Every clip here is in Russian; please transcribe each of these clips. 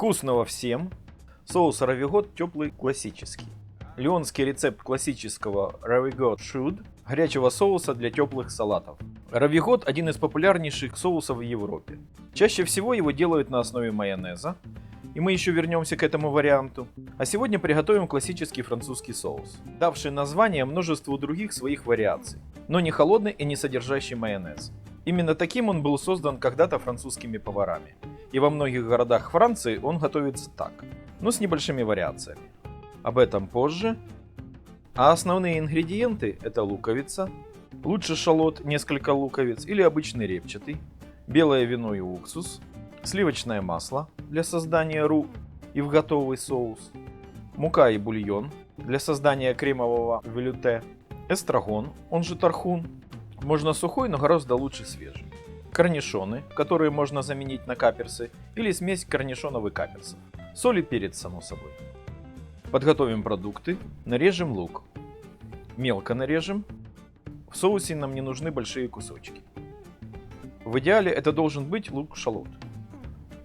Вкусного всем! Соус равигот теплый классический. Леонский рецепт классического равигот should горячего соуса для теплых салатов. Равигот один из популярнейших соусов в Европе. Чаще всего его делают на основе майонеза, и мы еще вернемся к этому варианту. А сегодня приготовим классический французский соус, давший название множеству других своих вариаций, но не холодный и не содержащий майонез. Именно таким он был создан когда-то французскими поварами. И во многих городах Франции он готовится так, но с небольшими вариациями. Об этом позже. А основные ингредиенты это луковица, лучше шалот, несколько луковиц или обычный репчатый, белое вино и уксус, сливочное масло для создания ру и в готовый соус, мука и бульон для создания кремового велюте, эстрагон, он же тархун, можно сухой, но гораздо лучше свежий, корнишоны, которые можно заменить на каперсы, или смесь корнишонов и каперсов, соль и перец, само собой. Подготовим продукты, нарежем лук, мелко нарежем. В соусе нам не нужны большие кусочки. В идеале это должен быть лук-шалот.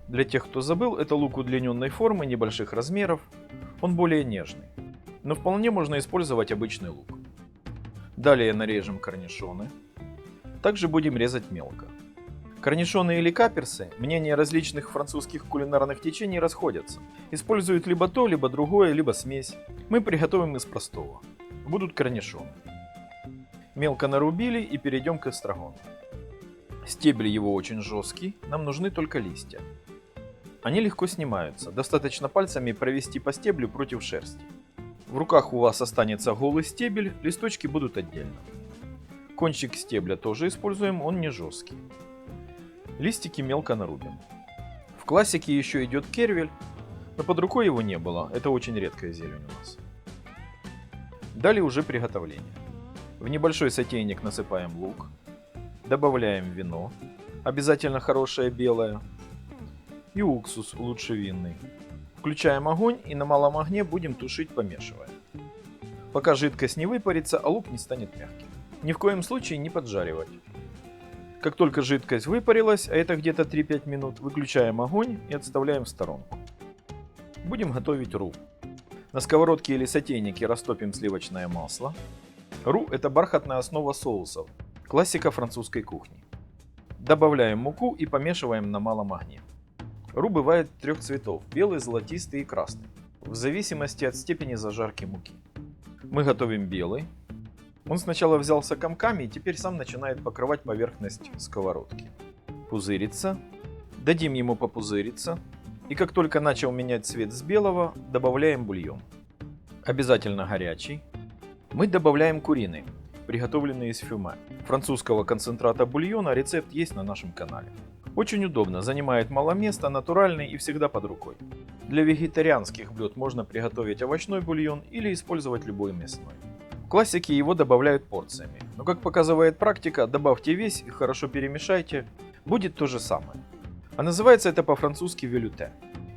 Для тех, кто забыл, это лук удлиненной формы, небольших размеров. Он более нежный. Но вполне можно использовать обычный лук. Далее нарежем корнишоны. Также будем резать мелко. Корнишоны или каперсы, мнения различных французских кулинарных течений расходятся. Используют либо то, либо другое, либо смесь. Мы приготовим из простого. Будут корнишоны. Мелко нарубили и перейдем к эстрагону. Стебель его очень жесткий, нам нужны только листья. Они легко снимаются, достаточно пальцами провести по стеблю против шерсти. В руках у вас останется голый стебель, листочки будут отдельно. Кончик стебля тоже используем, он не жесткий. Листики мелко нарубим. В классике еще идет кервель, но под рукой его не было, это очень редкая зелень у нас. Далее уже приготовление. В небольшой сотейник насыпаем лук, добавляем вино, обязательно хорошее белое, и уксус, лучше винный. Включаем огонь и на малом огне будем тушить, помешивая. Пока жидкость не выпарится, а лук не станет мягким. Ни в коем случае не поджаривать. Как только жидкость выпарилась, а это где-то 3-5 минут, выключаем огонь и отставляем в сторонку. Будем готовить ру. На сковородке или сотейнике растопим сливочное масло. Ру – это бархатная основа соусов, классика французской кухни. Добавляем муку и помешиваем на малом огне. Ру бывает трех цветов – белый, золотистый и красный, в зависимости от степени зажарки муки. Мы готовим белый, он сначала взялся комками и теперь сам начинает покрывать поверхность сковородки. Пузырится. Дадим ему попузыриться. И как только начал менять цвет с белого, добавляем бульон. Обязательно горячий. Мы добавляем куриный, приготовленный из фюме. Французского концентрата бульона рецепт есть на нашем канале. Очень удобно, занимает мало места, натуральный и всегда под рукой. Для вегетарианских блюд можно приготовить овощной бульон или использовать любой мясной. В классике его добавляют порциями, но как показывает практика, добавьте весь и хорошо перемешайте, будет то же самое. А называется это по-французски велюте.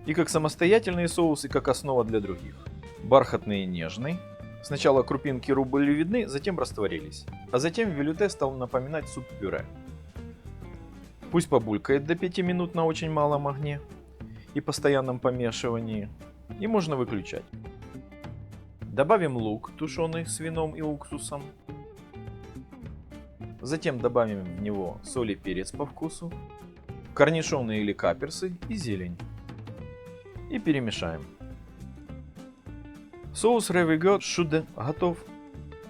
И как самостоятельный соус, и как основа для других. Бархатный и нежный. Сначала крупинки ру были видны, затем растворились. А затем велюте стал напоминать суп-пюре. Пусть побулькает до 5 минут на очень малом огне и постоянном помешивании. И можно выключать. Добавим лук, тушеный с вином и уксусом. Затем добавим в него соль и перец по вкусу, корнишоны или каперсы и зелень. И перемешаем. Соус Ревигот Шуде готов.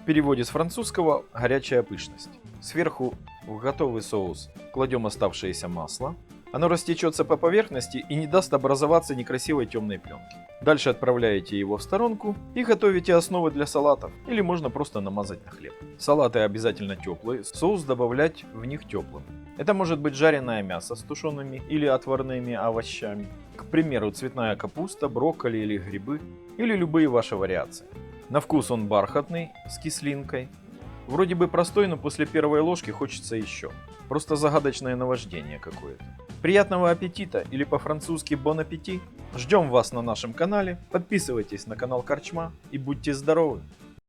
В переводе с французского «горячая пышность». Сверху в готовый соус кладем оставшееся масло. Оно растечется по поверхности и не даст образоваться некрасивой темной пленки. Дальше отправляете его в сторонку и готовите основы для салатов, или можно просто намазать на хлеб. Салаты обязательно теплые, соус добавлять в них теплым. Это может быть жареное мясо с тушеными или отварными овощами. К примеру, цветная капуста, брокколи или грибы, или любые ваши вариации. На вкус он бархатный, с кислинкой. Вроде бы простой, но после первой ложки хочется еще. Просто загадочное наваждение какое-то. Приятного аппетита или по-французски bon appétit. Ждем вас на нашем канале. Подписывайтесь на канал Корчма и будьте здоровы!